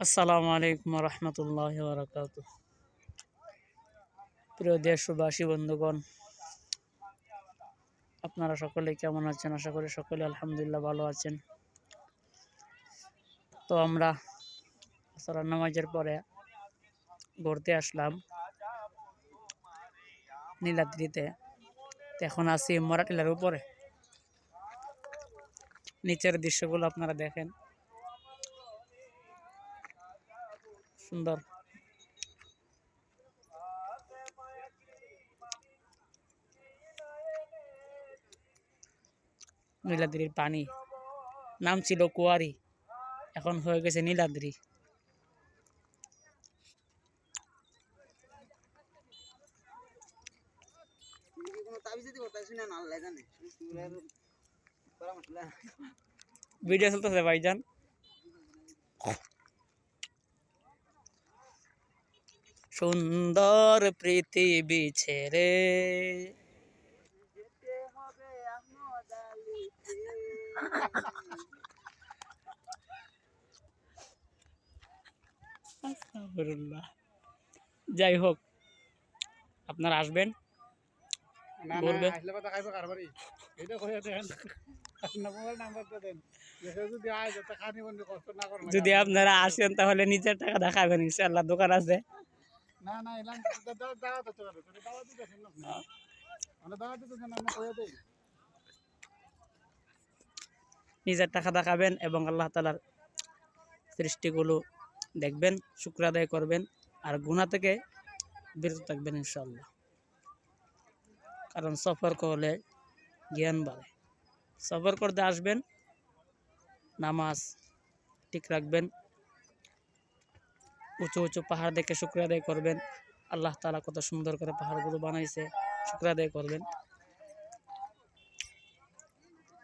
আসসালামু আলাইকুম রহমতুল্লাহ বরকাত প্রিয় দেশবাসী, বন্ধুগণ, আপনারা সকলে কেমন আছেন? আশা করি সকলে আলহামদুলিল্লাহ ভালো আছেন। তো আমরা নামাজের পরে ঘুরতে আসলাম নীলাদ্রিতে। এখন আছি মরাটিলার উপরে। নিচের দৃশ্যগুলো আপনারা দেখেন। সুন্দর নীলাদ্রির পানি। নাম ছিল কুয়ারি। এখন হয়ে গেছে নীলাদ্রি। ভিডিও চলতেছে ভাইজান। সুন্দর পৃথিবী ছেড়ে। যাই হোক আপনারা আসবেন? যদি আপনারা আসেন তাহলে নিজের টাকা দেখাবেন ইনশাল্লাহ দোকান আছে। নিজের টাকা দেখাবেন এবং আল্লাহ তালার সৃষ্টিগুলো দেখবেন, শুক্র আদায় করবেন, আর গুণা থেকে বিরত থাকবেন ইনশাল্লাহ কারণ সফর করলে জ্ঞান বাড়ে। সফর করতে আসবেন, নামাজ ঠিক রাখবেন উঁচু উঁচু পাহাড় দেখে শুক্রিয়া আদায় করবেন। আল্লাহ তালা কত সুন্দর করে পাহাড়গুলো বানাইছে, শুক্রিয়া আদায় করবেন।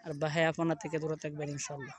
আর বাহে আপনার থেকে দূরে থাকবেন ইনশাল্লাহ